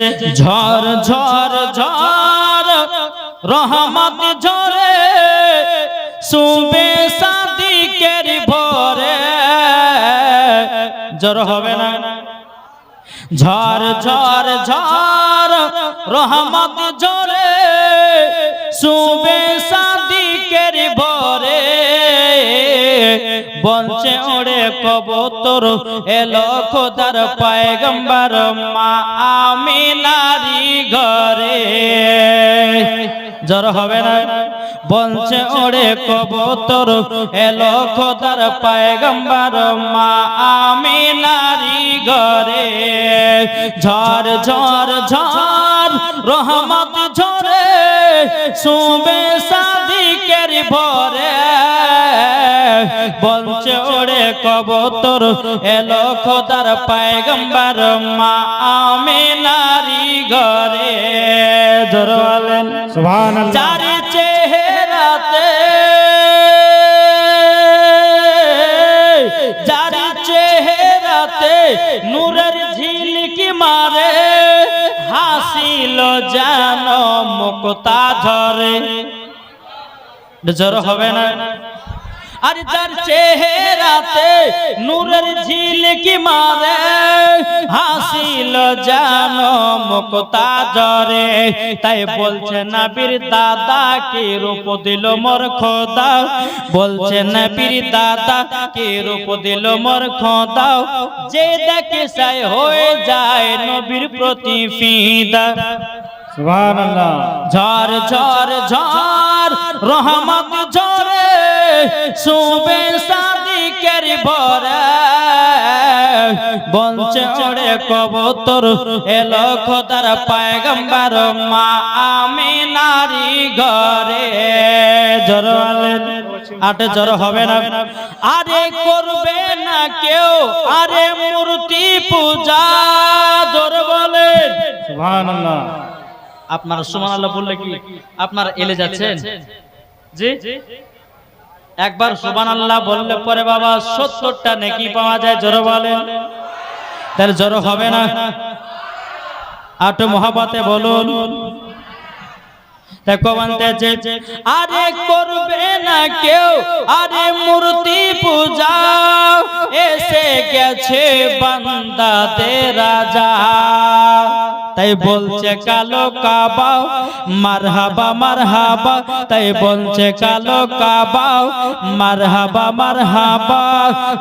ঝড় ঝড় ঝড়, রহমত ঝরে, সুবে সাদিকের ভরে। জ্বর হবে না? ঝড় ঝড় ঝড়, রহমত ঝরে, সুবে সাদিকের ভরে। বলছে ওড়ে কবুতর, এলো খোদার পায়গম্বর, মা আমি নারী ঘরে। জ্বর হবে না? বলছে ওড়ে কবুতর, এলো খোদার পায়গম্বর, মা আমি নারী ঘরে। ঝড় ঝড় ঝড়, রহমত ঝরে সুবে সাদিকের ভরে। বলছে ওড়ে কবুতর। এলো খোদার পায়গম্বর মা আমি নারী ঘরে সুবহানাল্লাহ। যার চেহারাতে যার চেহারাতে নূরের ঝিলকি মারে হাসিল যেন মুক্তা ঝরে। জ্বর হবে না? আর যার চেহারাতে নূরের ঝিলকি মারে হাসিল যেন মুক্তা জরে তাই বলছে নবীর দাদা কি রূপ দিল মোর খোদা। বলছে নবীর দাদা কি রূপ দিল মোর খোদা। যে দেখে সাই হয়ে যায় নবীর প্রতি ফিদা। সুবহানাল্লাহ। ঝড় ঝড় ঝড় রহমত ঝরে সুবে সাদিকের ভরে বঞ্চে ওড়ে কবুতর এলো খোদার পায়গম্বর মা আমি নারী ঘরে জরওয়ালেন আটে জর হবে না। আরে করবে না কেউ আরে মূর্তি পূজা। জোর বলেন। সুবহানাল্লাহ। আপনারা সুমান আল্লাহ বললে কি? আপনারা এলে যাচ্ছেন? জি? একবার সুবান আল্লাহ বললে পরে বাবা সত্তরটা নেকি পাওয়া যায় জোর বলেন। তাহলে জোর হবে না? আটো মহাবাতে বলুন। আরে করবে না কেউ? আরে মূর্তি পূজা এসে গেছে বান্দাতে রাজা। তাই বলছে কালো কাবা মারহাবা মারহাবা। তাই বলছে কালো কাবা মারহাবা মারহাবা।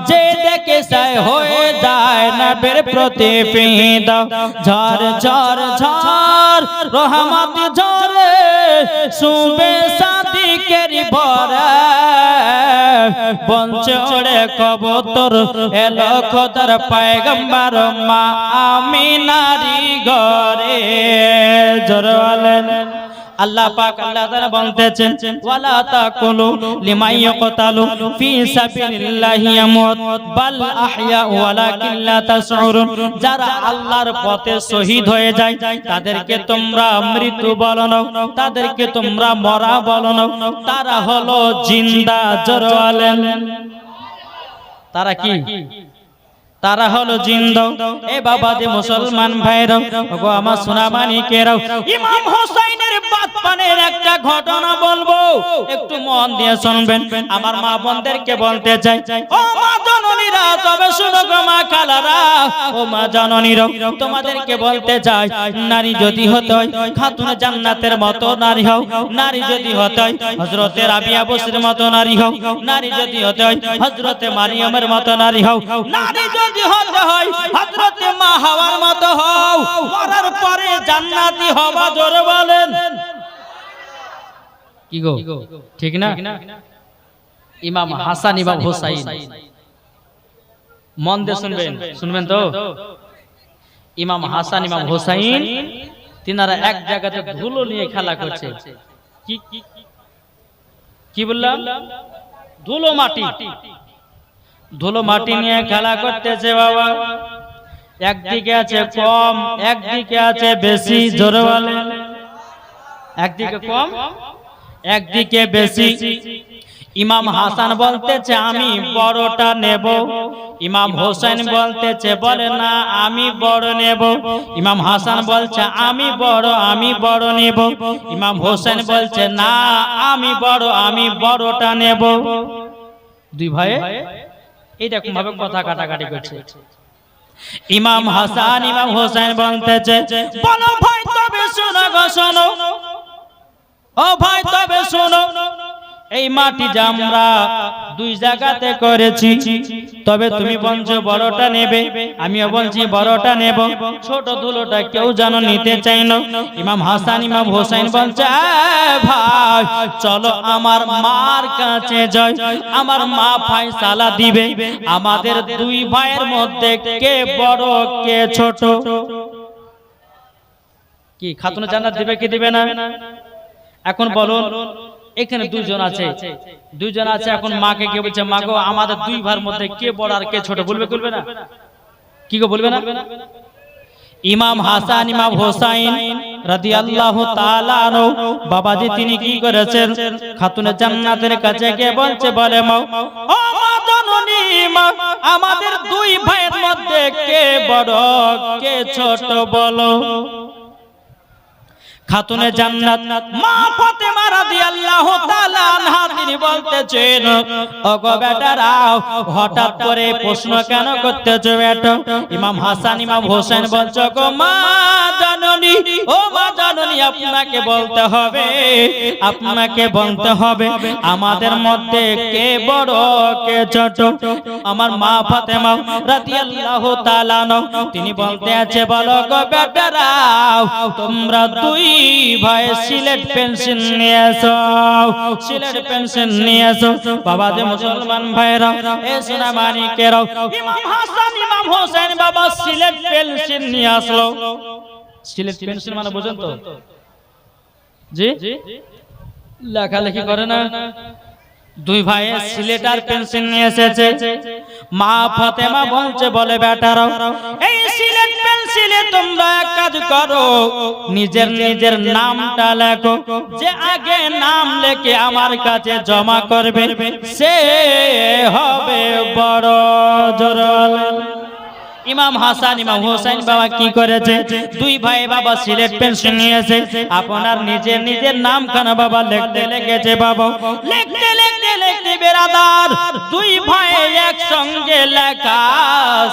যে দেখে সাই হয়ে যায় না বের প্রতি পিদা ঝড় ঝড় ঝড়, রহমত ঝরে সুবে সাদিকের ভরা বঞ্চে ওড়ে কবতর এলো খোদার পায়গম্বর মা আমি নারী ঘরে জরওয়ালেন আল্লাহ পাক আল্লাহ তাআলা বলতেছেন, ওয়ালা তাকুলু লিমান ইয়াকতালু ফি সাবিলিল্লাহি ইয়ামুত, বাল আহইয়া ওয়ালাকিন লা তাশউরুন। যারা আল্লাহর পথে শহীদ হয়ে যায়, তাদেরকে তোমরা মৃত্যু বলো না তাদেরকে তোমরা মরা বলো না তারা হলো জিন্দা জরওয়ালেন তারা কি? তারা হলো জিন্দ। এ বাবা যে মুসলমান ভাইরাও আমার সোনা মানিকেরাও ইমাম হোসাইনের একটা ঘটনা বলব। একটু মন দিয়ে শুনবেন, আমার মা বোনদেরকে বলতে চাই। নারী যদি হয় জান্নাতের মতো নারী হও। নারী যদি হতে হয় রাবিয়া বসির মতো নারী হও। নারী যদি হতে হয় মারিয়ামের মতো নারী হও। যদি হতে হয়। হযরতে মা হাওয়ার মতো হও। মরার পরে জান্নাতি হবা জোরে বলেন। কি গো? ঠিক না? ইমাম হাসান ইমাম হোসাইন। মন দিয়ে শুনবেন। শুনবেন। তো? ইমাম হাসান ইমাম হোসাইন তিনারা এক জায়গাতে ধুলো নিয়ে খেলা করছে। কি কি বললাম? ধুলো মাটি। ধুলো মাটি নিয়ে খেলা করতেছে বাবা। একদিকে আছে কম একদিকে আছে বেশি জোরে বলে একদিকে কম একদিকে বেশি। ইমাম হাসান বলতেছে আমি বড়টা নেব। ইমাম হোসেন বলতেছে বলে না আমি বড় নেব। ইমাম হাসান বলছে আমি বড় আমি বড় নেব। ইমাম হোসেন বলছে না আমি বড় আমি বড়টা নেব। দুই ভাই এইরকম ভাবে কথা কাটাকাটি করছে। ইমাম হাসান ইমাম হোসেন বলতেছে বলো ভাই তবে শোনো গো শোনো ও ভাই তবে শোনো। এই মাটি যে আমরা দুই জায়গাতে করেছি, তবে তুমি বলছো বড়টা নেবে, আমিও বলছি বড়টা নেব। ছোট দুলোটা কেউ যেন নিতে চাই না। ইমাম হাসান, ইমাম হোসেন বলছে ভাই, চলো আমার মার কাছে যাই। আমার মা ভাই সালা দিবে। আমাদের দুই ভাইয়ের মধ্যে কে বড়, কে ছোট? কি, খাতুনে জান্নাত দিবে কি দিবে না? এখন বলুন এখানে দুইজন আছে। দুইজন আছে এখন মাকে কে বলছে মা গো আমাদের দুই ভাইয়ের মধ্যে কে বড় আর কে ছোট বলবে বলবে না? কি গো বলবে না? ইমাম হাসান ইমাম হোসাইন রাদিয়াল্লাহু তাআলা আনহু বাবাজি তিনি কি করেছেন? খাতুনে জান্নাতের কাছে গিয়ে বলছে বলে মা ও মা জননী মা আমাদের দুই ভাইয়ের মধ্যে কে বড় কে ছোট বলো? খাতুনে জান্নাত মা ফাতেমা রাদিয়াল্লাহু তাআলা আনহা তিনি বলতেছেন ওগো বেটারাও হঠাৎ করে প্রশ্ন কেন করতেছো বেটা? ইমাম হাসান ইমাম হোসেন বলছো গো মা জাননী ও মা জাননী আপনাকে বলতে হবে আপনাকে বলতে হবে আমাদের মধ্যে কে বড় কে ছোট? আমার মা ফাতেমা রাদিয়াল্লাহু তাআলা তিনি বলতে আছে বলো গো বেটারাও তোমরা দুই ভাই সিলেট পেন্সিল নিয়ে এসো। সিলেট পেন্সিল নিয়ে এসো। বাবা যে মুসলমান ভাইরা এ সোনা মানিকেরাও ইমাম হাসান ইমাম হোসেন বাবা সিলেট পেন্সিল নিয়ে আসলো। সিলেট পেন্সিল মানে বুঝেন তো? জি? লেখালেখি করে না? দুই ভাইয়ের সিলেটার পেন্সিল নিয়ে এসেছে। মা ফাতেমা বলছে, বলে, বেটার, এই সিলেট পেন্সিলে তোমরা এক কাজ করো, নিজের নিজের নামটা লেখো। যে আগে নাম লেখে আমার কাছে জমা করবে, সে হবে বড় জোরল। ইমাম হাসান, ইমাম হোসেন বাবা কি করেছে? দুই ভাই বাবা সিলেট পেন্সিল নিয়েছে। আপনার নিজের নিজের নাম খানা বাবা লিখতে লেগেছে বাবা। লিখতে লিখতে লিখতে বেরাদার, দুই ভাই একসঙ্গে লেখা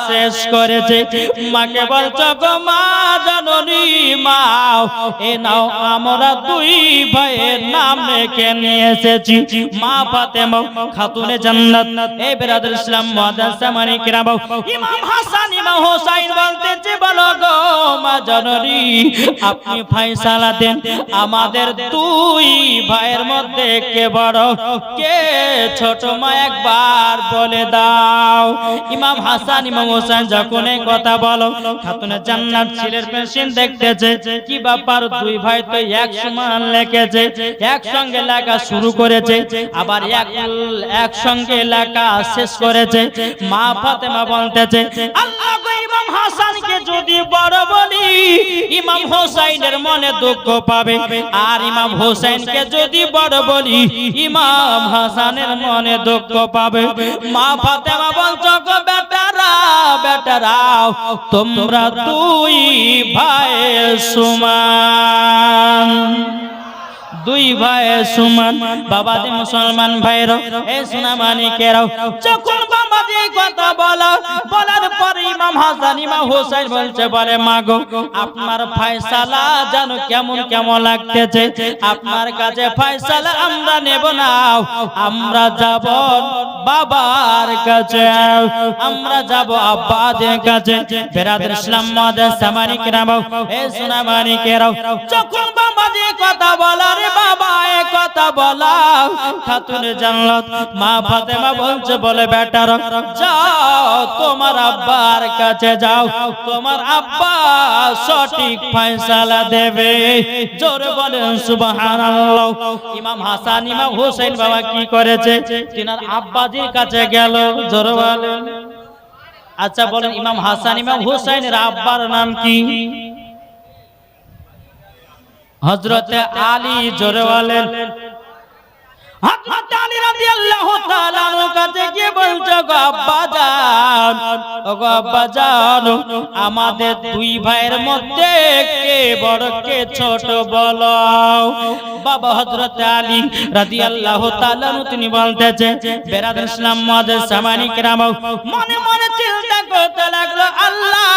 শেষ করেছে। মাকে বলছো, গো মা, জননী মা, এ নাও, আমরা দুই ভাইয়ের নাম লিখে নিয়ে এসেছি। মা ফাতেমা, খাতুনে জান্নাত। এই বেরাদার ইসলাম মাদ্রাসা মানে কিরাম ইমাম হাসান ইমাম হোসাইন বলতেছে আপনি দেন। আমাদের দুই ভাইয়ের মধ্যে কে বড়, কে ছোট মা একবার বলে দাও। ইমাম হাসান, ইমাম হোসেন যখন কথা বলো ছেলের দেখতেছে, কি ব্যাপার, দুই ভাই তো এক সমান লেখেছে একসঙ্গে লেখা শুরু করেছে, আবার এক একসঙ্গে লেখা শেষ করেছে। মা ফাতেমা বলতেছে, আল্লাহ গো ইমাম হাসানকে যদি বড় বলি ইমাম হোসাইনের মনে দুঃখ পাবে। আর ইমাম হোসেনকে যদি বড় বলি ইমাম হাসানের মনে দুঃখ পাবে। মা ফাতেমা বলছো গো বেটারা তোমরা দুই ভাই সুমান। দুই ভাই সুমান। বাবাজি মুসলমান ভাইরা এ সোনা মানিকেরাও যখন কথা বলা। মাগো কেমন কেমন লাগতেছে। আপনার কাছে আমরা নেব না। আমরা যাব বাবার কাছে। আমরা যাব আব্বাদের কাছে। বেরাদের ইসলাম মাদ্রাসা মানিকেরাও এ সোনা মানিকেরাও যখন বাবাজি কথা বলার বাবা, এ কথা বলা। খাতুন জানলত মা ফাতেমা বলছে, বলে, বেটার যাও তোমার আব্বার কাছে যাও। তোমার আব্বা সঠিক ফয়সালা দেবে। জোরে বলেন, সুবহানাল্লাহ। ইমাম হাসান, ইমাম হোসেন বাবা কি করেছে? তিনার আব্বাজির কাছে গেল। জোরে বলেন। আচ্ছা বলেন, ইমাম হাসান, ইমাম হোসেনের আব্বার নাম কি? হজরতে আলী, জোরে বলেন। হযরত আলী রাদিয়াল্লাহু তাআলা আনহুর কাছে গিয়ে বলছে গো আব্বাজান ও গো আব্বাজান আমাদের দুই ভাইয়ের মধ্যে কে বড় কে ছোট বলো বাবা হযরত আলী রাদিয়াল্লাহু তাআলা আনহু তিনি বলতেছে বেরাদ ইসলাম মুআদ্দিস সামানি کرام মনে মনে চিন্তা করতে লাগলো আল্লাহ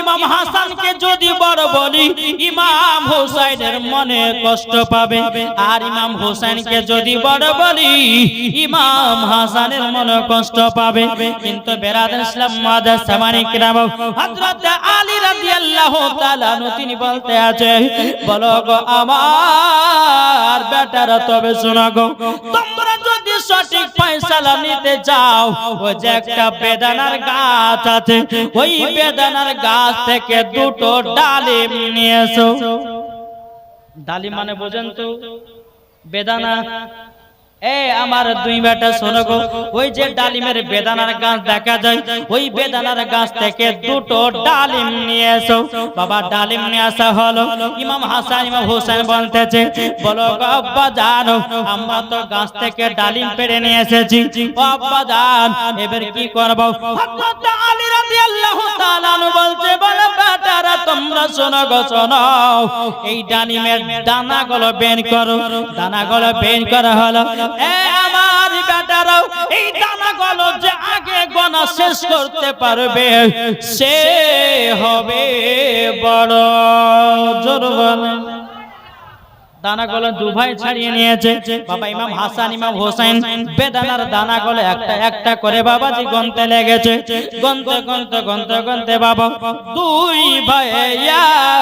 ইমাম হাসানকে যদি বড় বলি ইমাম হোসাইনের মনে কষ্ট পাবে আর ইমাম হোসেনকে যদি বড় কিন্তু আলী তিনি বলতে আছে, বলো গো আমার তবে শোনা গো, তোমরা যদি সঠিক নিতে যাও যে একটা বেদানার গাছ আছে, ওই বেদানার গাছ থেকে দুটো ডালিম নিয়ে ডালিম মানে বোঝেন তো, বেদানা এ আমার দুই বেটা শোনো ওই যে ডালিমের বেদানার গাছ দেখা যায়, ওই বেদানার গাছ থেকে দুটো ডালিম নিয়ে এসো। বাবা, ডালিম নিয়ে আসা ইমাম হাসান বলো আমরা তো গাছ থেকে ডালিম নিয়ে এসেছি। এবার কি করব? বলছে, বলো তোমরা শোনো। এই ডালিমের দানাগুলো বের করো। দানাগুলো বের করা হলো। এ আমার বেটারাও, এই দানাগুলো যে আগে গনা শেষ করতে পারবে, সে হবে বড় জোর বলেন দানাগুলো দু ভাই ছাড়িয়ে নিয়েছে। বাবা ইমাম হাসান, ইমাম হোসেন বেদানার দানাগুলো একটা একটা করে বাবাজি গনতে লেগেছে। গনতে গনতে গনতে গনতে বাবা দুই ভাই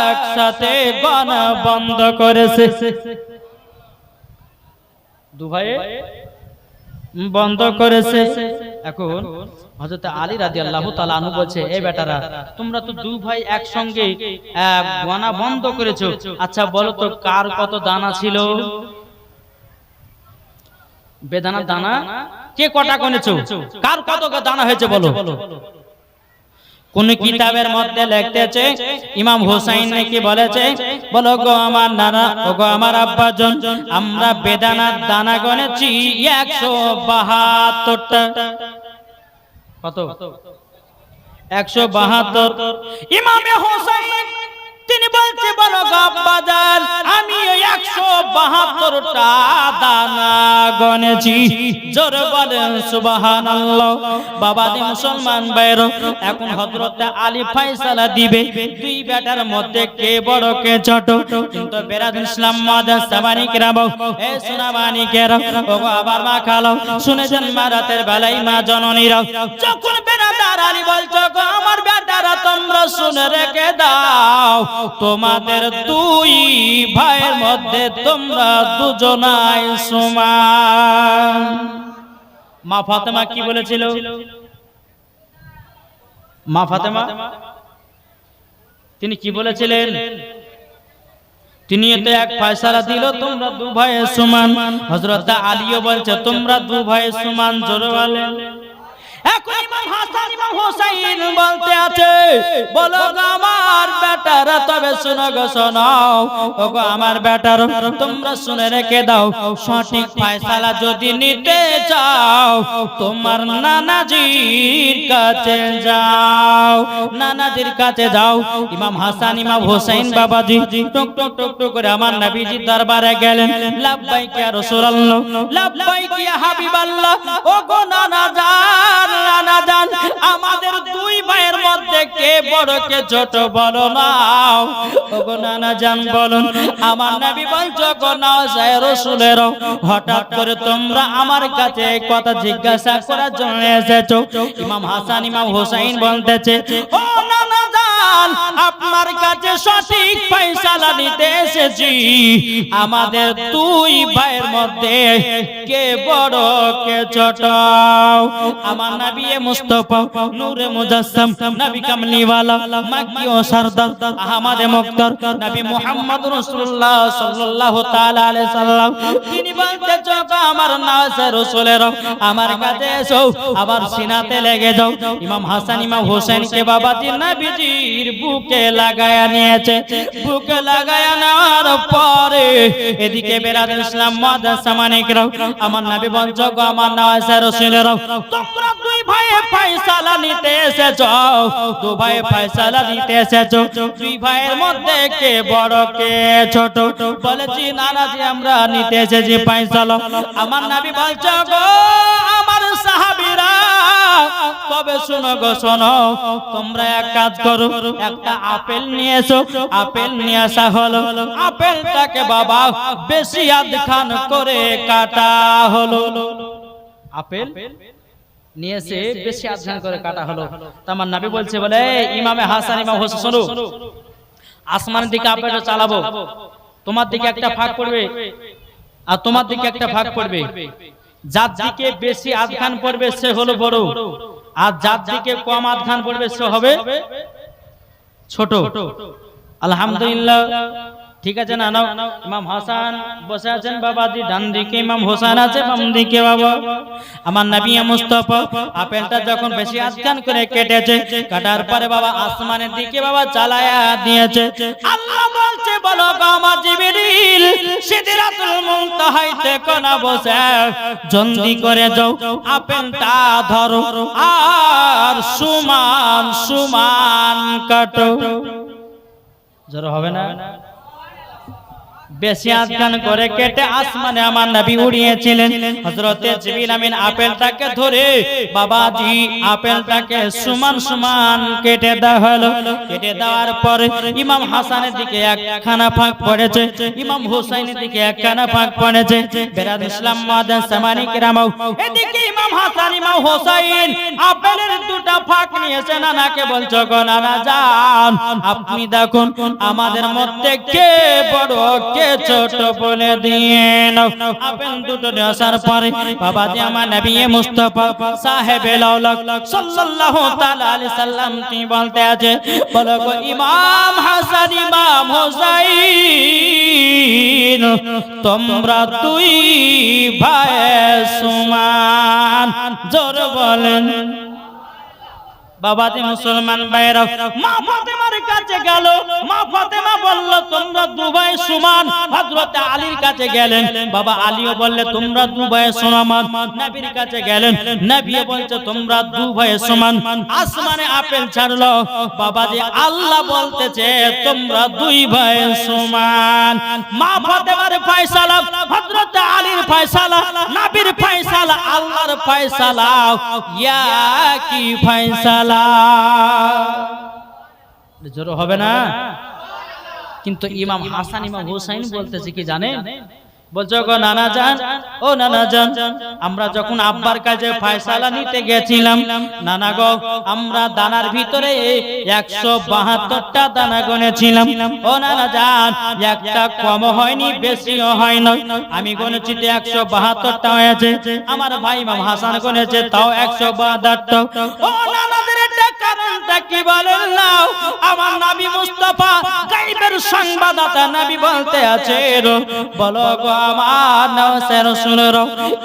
একসাথে গনা বন্ধ করেছে। দু ভাই বন্ধ করেছে। এখন হযরত আলী রাদিয়াল্লাহু তাআলা আনহু বলছে এই বেটারা তোমরা তো দুই ভাই একসঙ্গে গনা বন্ধ করেছ। আচ্ছা বলো তো কার কত দানা ছিল? বেদানা দানা? কে কটা গনেছো কার কত দানা হয়েছে বলো? কোন কিতাবের মধ্যে লিখতেছে, ইমাম হুসাইন নাকি বলেছে, বলো গো আমার নানা গো আমার আব্বাজন, আমরা বেদানার দানা গনেছি একশো বাহাত্তরটা। কত? একশো বাহাত্তর। ইমামে হোসাইন তিনি বলছে, বলো গো আব্বাজান আমি ওই একশো বাহাত্তরটা দানা গনেছি জোর বলেন, সুবহানাল্লাহ। বাবা দি মুসলমান বাইর এখন হযরত আলী ফয়সালা দিবে, দুই বেটার মধ্যে কে বড়, কে ছোট? কিন্তু বেরাদ ইসলাম মাদাস সাবানি কেরাম এ সোনাবানি কেরাম ও আবার মা খালো। শুনেছেন মা রাতের বেলায় মা জননীরা, যখন বেরাদার আলী বলছো আমার বেটারা, তোমরা শুনে রেখে দাও। তোমাদের দুই ভাইয়ের মধ্যে তোমরা দুজনাই সমান। মা ফাতেমা কি বলেছিল? মা ফাতেমা, তিনি কি বলেছিলেন? তিনি এতে এক ফয়সালা দিল, তোমরা দু ভাইয়ের সমান। হযরত আলীও বলছে, তোমরা দু ভাইয়ের সমান, জোরে বলেন। এখন ইমাম হাসান ইমাম হোসাইন বলতে আছে বলো গো আমার বেটারা তবে শুনো গো শোনাও। ও গো আমার বেটার তোমরা শুনে রেখে দাও সঠিক ফয়সালা যদি নিতে চাও তোমার নানাজির কাছে যাও। নানাজির কাছে যাও। ইমাম হাসান ইমাম হোসেন বাবাজি টুক টুক টুক টুক করে আমার নবীজি দরবারে গেলেন। রাসূলুল্লাহ। লাভবাইক ইয়া হাবিবাল্লাহ। নানা আমাদের দুই ভাইয়ের মধ্যে কে বড়, কে ছোট বলো নাও ওগো নানা জান, বলুন, আমার নবী বলছো গো না যায় রসুলের হঠাৎ করে তোমরা আমার কাছে কথা জিজ্ঞাসা করার জন্য এসেছ। ইমাম হাসান, ইমাম হোসাইন বলতেছে, ও নানা আপনার কাছে সঠিক ফয়সালা নিতে এসেছি। আমাদের ভাইয়ের মধ্যে কে বড়, কে ছোট? আমার নবী নূরে মুজাসসাম নবী কামলিওয়ালা ও সরদার, আহমদ মুক্তার, নবী মুহাম্মদ রাসূলুল্লাহ সাল্লাল্লাহু তাআলা আলাইহি সাল্লাম। তিনি বলতে চোখ আমার নাসে রাসূলের আমার কাছে এসো সিনাতে লেগে যাও। ইমাম হাসান, ইমাম হোসেন কে বাবা জি, নবীজি। নবীর বুকে লাগায়া নিয়েছে। বুকে লাগায়া নেওয়ার পরে এদিকে বেরাদ ইসলাম মাদ্রাসা মানিকরাও আমার নবী গো, আমার নওয়াজে রসুলেরাও তোমরা দুই ভাই ভাই দুই ভাইয়ের মধ্যে কে বড়, কে ছোট? আমরা আমার নবী গো, আমার তবে শোনো গো, শোনো, তোমরা এক কাজ করো, একটা আপেল নিয়ে এসো আপেল নিয়ে আসা হলো। আপেলটাকে বাবা বেশি করে কাটা হলো। আপেল ইমামে হাসান, ইমাম আসমানের দিকে চালাবো। তোমার দিকে একটা ফাঁক পড়বে, আর তোমার দিকে একটা ফাঁক পড়বে। যার দিকে বেশি আধখান পড়বে সে হলো বড়। আর যার দিকে কম আধখান পড়বে সে হবে ছোট। আলহামদুলিল্লাহ। ঠিক আছে না নাও ইমাম হাসান বসে আছেন বাবাজি ডান দিকে ইমাম হোসেন আছে বাম দিকে বাবা। আমার নবী মুস্তফা আপেলটা যখন বেশি আধখান করে কেটেছে কাটার পরে বাবা আসমানের দিকে বাবা চালায়া দিয়েছে। আল্লাহ বলছে বলো গো আমার জিবরিল সিদরাতুল মুনতাহাইতে কোনা বসে? জলদি করে যাও আপেলটা ধরো আর সুমান সুমান কাটো। জোর হবে না? বেশি আদগান করে কেটে আসমানে আমার নবী উড়িয়েছিলেন। হযরতে জিবরিল আমিন আপেলটাকে ধরে, বাবাজি, আপেলটাকে সমান সমান কেটে দেওয়া হলো। কেটে দেওয়ার পরে ইমাম হাসানের দিকে একখানা ফাঁক পড়েছে, ইমাম হুসাইনের দিকে একখানা ফাঁক পড়েছে। বেরাদ ইসলাম মাদান সামানি কিরামাও, এদিকে ইমাম হাসান, ইমাম হুসাইন, আপেলের দুটো ফাঁক নিয়েছে, নানাকে বলছো গো নানা যান আপনি দেখুন আমাদের মধ্যে কে বড়, কে ছোট বলে দিয়ে নাও। আপেল দুটো আসার পরে বাবাজি আমার নবী মুস্তাফা সাহেব সাল্লাল্লাহু তাআলা আলাইহি সাল্লাম তিনি বলতে আছে? বলো গো ইমাম হাসান, ইমাম হুসাইন, তোমরা দুই ভাই সমান, জোর বলেন। বাবাজি মুসলমান ভাইরা মা ফাতেমার কাছে গেল। মা ফাতেমা বলল, তোমরা দুবাই সমান? হযরত আলীর কাছে গেলেন। বাবা আলীও বললে, তোমরা দুবাই সমান? নবীর কাছে গেলেন। নবীও বলছে, তোমরা দুবাই সমান? আসমানে আপেল ছাড়লো। বাবাজি, আল্লাহ বলতেছে, তোমরা দুই ভাই সমান। মা ফাতেমার ফয়সালা, হযরত আলীর ফয়সালা, নবীর ফয়সালা, আল্লাহর ফয়সালা। ইয়া কি ফয়সালা? জোর হবে না? কিন্তু ইমাম হাসান ইমাম হুসাইন বলতেছে কি জানেন? বলছো গো নানা জান? ও নানা জান। আমরা যখন আব্বার কাছে ফয়সালা নিতে গেছিলাম নানা গো আমরা দানার ভিতরে একশো বাহাত্তরটা দানা গনেছিলাম ও নানা জান একটা কম হয়নি বেশিও হয় না আমি গনেছি তো একশো বাহাত্তরটা হয়েছে। আমার ভাই ইমাম হাসান গনেছে তাও একশো বাহাত্তরটা ও নানাদের এটা কারণটা কি বলেন নাও। আমার নবী মুস্তাফা গাইবের সংবাদদাতা নবী বলতে আছে বলো গো আমার নওসের শুনরো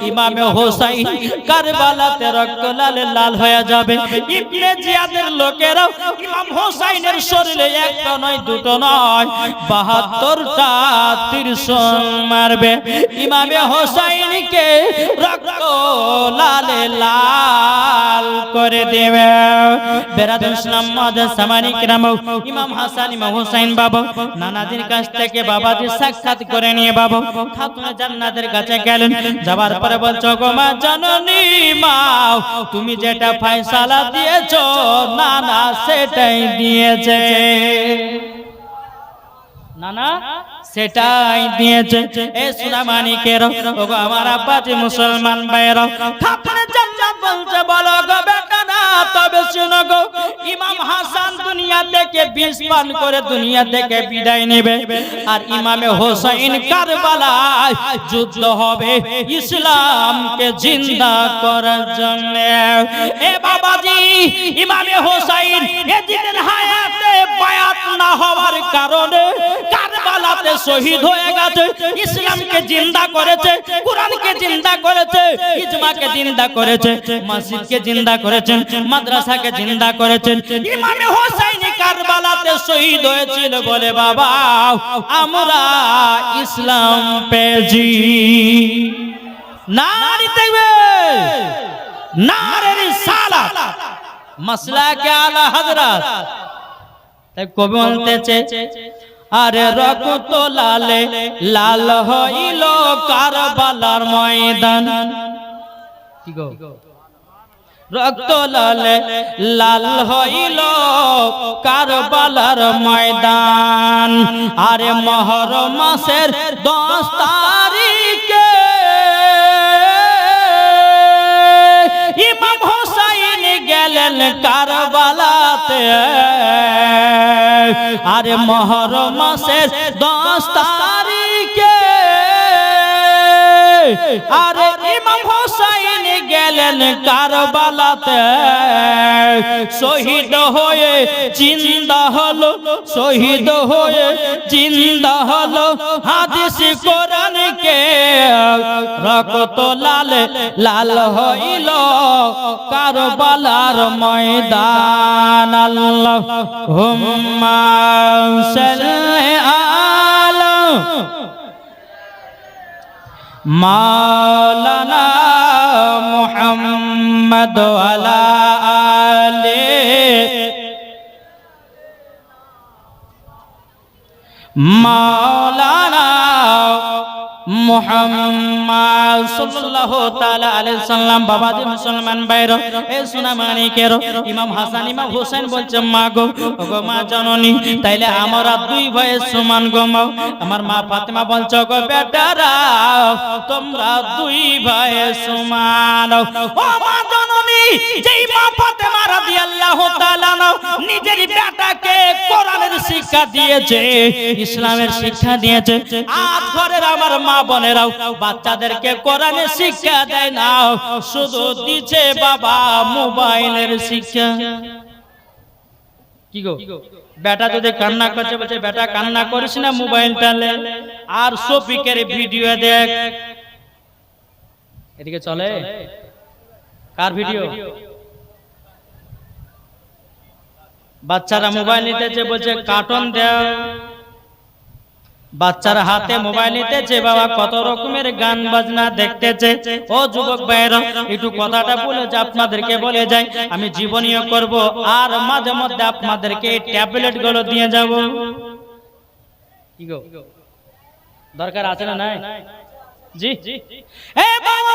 ইমামে হোসাইন কারবালাতে রক্ত লাল লাল হয়ে যাবে। ইবনে জিয়াদের লোকেরা ইমাম হোসাইনের শরীরে একটা নয় দুটো নয় বাহাত্তরটা ত্রিশন মারবে। ইমামে হোসাইনকে রক্ত লালে লাল করে দেবে। বেরাদুল ইসলাম মাদার সামানি ইমাম হাসান ইমাম হুসাইন বাবা নানাজির কাছ থেকে বাবাজি সাক্ষাৎ করে নিয়ে বাবা খাতুন জান্নাতের কাছে গেলেন, যাবার পরে বলছো, গো মা জননী মা তুমি যেটা ফয়সালা দিয়েছ সেটাই দিয়েছে। সেটাই দিয়েছে। এ মানিকের ওগো আমার আব্বাজি মুসলমান ভাইরা খাপনে জান্নাত বলছে, বলো ইমাম হাসান কারবালায় যুদ্ধ হবে ইসলামকে জিন্দা করার জন্য। ইমামে হোসেন হায়াতে বায়াত না হওয়ার কারণে কারবালাতে শহীদ হয়ে গেছে। ইসলামকে জিন্দা করেছে, কোরআনকে জিন্দা করেছে, ইজমাকে জিন্দা করেছে, মসজিদকে জিন্দা করেছেন, মাদ্রাসাকে জিন্দা করেছেন। ইমামে হোসেন কারবালাতে শহীদ হয়েছিল বলে, বাবা, আমরা ইসলাম পেয়েছি। নারী দেখবে, নারের সালা মসলা কে আলা হজরত কবি বলতেছে, আরে রক্ত লালে লাল হইল কারবালার ময়দান। কি গো? রক্ত লালে লাল হইল কারবালার ময়দান। আরে মহর মাসের দশ তারিখে গেলেন কারবালাতে। আরে মহর মাসের দশ আরে ইমাম হোসাইন গেলেন কারবালাতে। শহীদ হয়ে জিন্দা হলো, শহীদ হয়ে জিন্দা হলো। হাদিস কোরআন কে রক্ত লাল লাল হইল কারবালার ময়দান। আল্লাহ হুম্মা সাল্লি আলা মাওলানা মোহাম্মদ আলা আলে। মাওলানা মুহাম্মদ সাল্লাল্লাহু তাআলা আলাইহি সাল্লাম, বাবাজি মুসলমান ভাইরা, এ ইমাম হাসান, ইমাম হোসেন বলছে মা গো গো মা জননী, তাইলে আমরা দুই ভাইয়ের সমান গো মা। আমার মা ফাতেমা বলছে গো বেটারা, তোমরা দুই ভাইয়ের সমান ও মা জননী, যেই মা ফাতেমা রাদিয়াল্লাহু তাআলা নিজের বেটাকে কোরআনের শিক্ষা দিয়েছে, ইসলামের শিক্ষা দিয়েছে আজ ঘরের আমার মা বোনেরাও বাচ্চাদেরকে কোরআনের শিক্ষা দেয় না। শুধু দিচ্ছে বাবা মোবাইলের শিক্ষা। কি গো? বেটা যদি কান্না করছে, বলছে, বেটা, কান্না করিস না মোবাইলটা লে। আর শফিকের ভিডিও দেখ। এদিকে চলে। কার ভিডিও? বাচ্চারা মোবাইল নিতেছে, বলছে, কার্টুন দাও। বাচ্চার হাতে মোবাইল নিতেছে, বাবা কত রকমের গান বাজনা দেখতেছে। ও যুবক ভাইরা একটু কথাটা বলে যে আপনাদেরকে বলে যাই, আমি জীবনীয় করব, আর মাঝে মধ্যে আপনাদেরকে ট্যাবলেটগুলো দিয়ে যাব। দরকার আছে না নাই? জি। এ বাবা!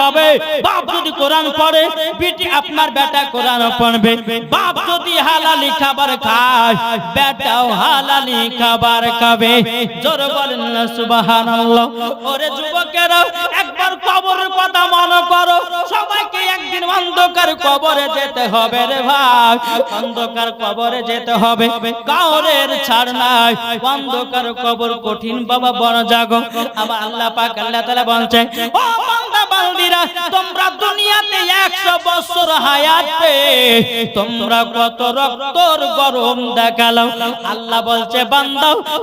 হবে। বাপ যদি কোরআন পড়ে পিটি আপনার বেটা কোরআন পড়বে। বাপ যদি হালালি খাবার খায়, বেটাও হালালি খাবার খাবে। জোর বলেন না, সুবহানাল্লাহ। ওরে যুবকেরা একবার কবরের কথা মনে করো। সবাইকে একদিন অন্ধকার কবরে যেতে হবে রে ভাই। অন্ধকার কবরে যেতে হবে। কাউরের ছাড় নাই। অন্ধকার কবর কঠিন বাবা, বড় জাগো। আবার আল্লাহ পাক আল্লাহ তাআলা বলছে, ও বান্দা তোমরা দুনিয়াতে 100 বছর হায়াতে, তোমরা কত রক্তর গরম আল্লাহ বলছে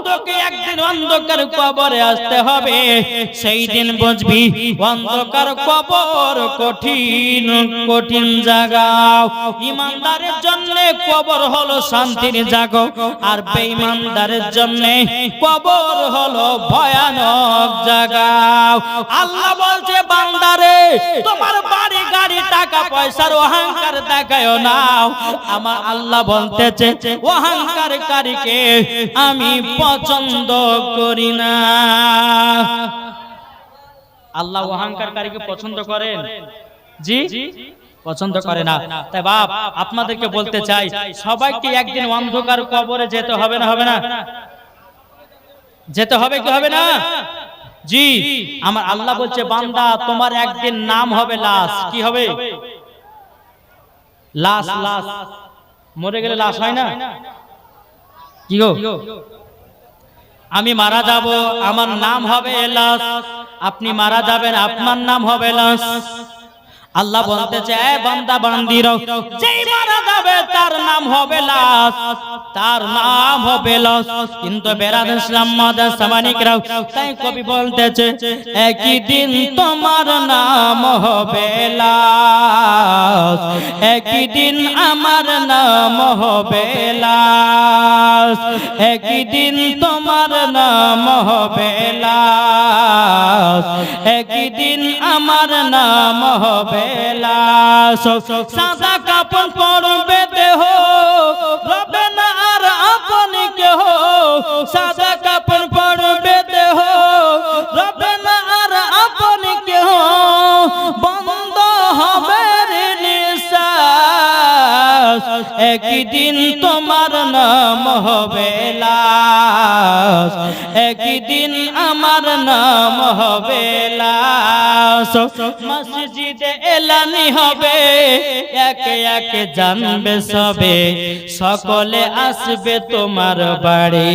তোকে একদিন অন্ধকার কবরে আসতে হবে। সেই দিন বুঝবি, অন্ধকার কবর কঠিন কঠিন ইমানদারের জন্য কবর হলো শান্তির জাগো, আর বেঈমানদারের জন্য কবর হলো ভয়ানক জায়গা আল্লাহ বলছে বান্দারে তোমার বাড়ি গাড়ি টাকা পয়সার অহংকার দেখায় না আমার আল্লাহ বলতেছে অহংকারকারীকে আমি পছন্দ করি না। আল্লাহ অহংকারকারীকে পছন্দ করেন? জি? পছন্দ করে না। তাই বাপ আপনাদেরকে বলতে চাই সবাইকে একদিন অন্ধকার কবরে যেতে হবে না হবে না? যেতে হবে কি হবে না। জি, আমার আল্লাহ বলছে, বান্দা, তোমার একদিন নাম হবে লাশ। কি হবে? লাশ লাশ। মরে গেলে লাশ হয় না? কি গো? আমি মারা যাব, আমার নাম হবে লাশ। আপনি মারা যাবেন, আপনার নাম হবে লাশ। আল্লাহ বলতে চায় বান্দা বান্দির যেই মারা যাবে, তার নাম হবে লাশ। তার নাম হবে লাশ কিন্তু বেরাদ ইসলাম মাদার সামানিকরাও তাই কবি বলতেছে, একই দিন তোমার নাম হবে লাশ। একই দিন আমার নাম হবে লাশ। একই দিন তোমার নাম হবে লাশ। একই দিন আমার নাম হবে লাশ সাদা কাপড় পরবে দেহ একই দিন তোমার নাম হবে লাশ। একই দিন আমার নাম হবে মসজিদে এলানি হবে, একে একে জানবে সবে। সকলে আসবে তোমার বাড়ি।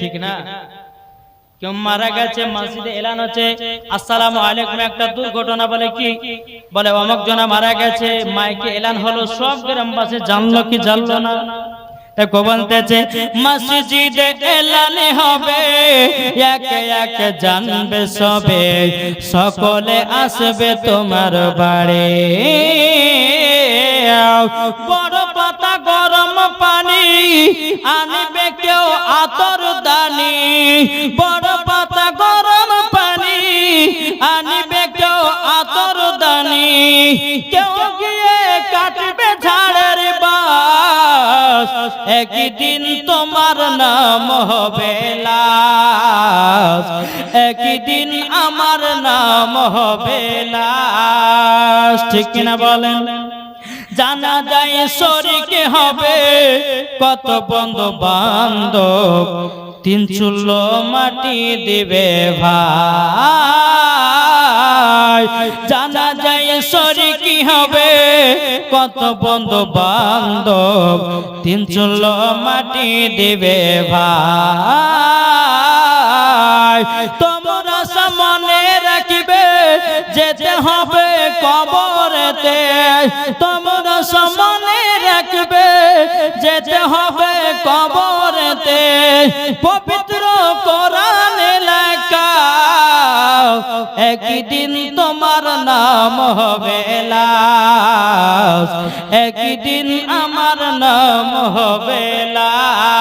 ঠিক না? কেউ মারা গেছে, মসজিদে এলান হচ্ছে। আসসালামু আলাইকুম, একটা দুর্ঘটনা বলে কি? বলে, অমুক জনা মারা গেছে, মাইকে এলান হলো, সব গ্রামবাসী জানলো কি জানলো না। বলতেছে, মসজিদে এলানে হবে, একে জানবে সবে, সকলে আসবে তোমার বাড়ি। গরম পানি আনবে কেউ আতর দানি। বড় পাতা গরম পানি আনবে কেউ আতর দানি। কেউ গিয়ে কাটবে ঝাড়ের বাস একই দিন তোমার নাম হবে একই আমার নাম হবে ঠিক কিনা বলেন? জানা যায় শরীকে হবে। কত বন্ধু বান্ধব তিন চুল্ল মাটি দিবে ভাই। জানা যায় শরীকি হবে। কত বন্ধু বান্ধব তিন চুল্ল মাটি দিবে ভাই। তোমরা সামনে রাখিবে, যেতে হবে কবরেতে তোমরা সামনে রাখবে, যেতে হবে কবরেতে। পবিত্র কোরআন লেখা, একদিন তোমার নাম হবে একদিন আমার নাম হবে লাশ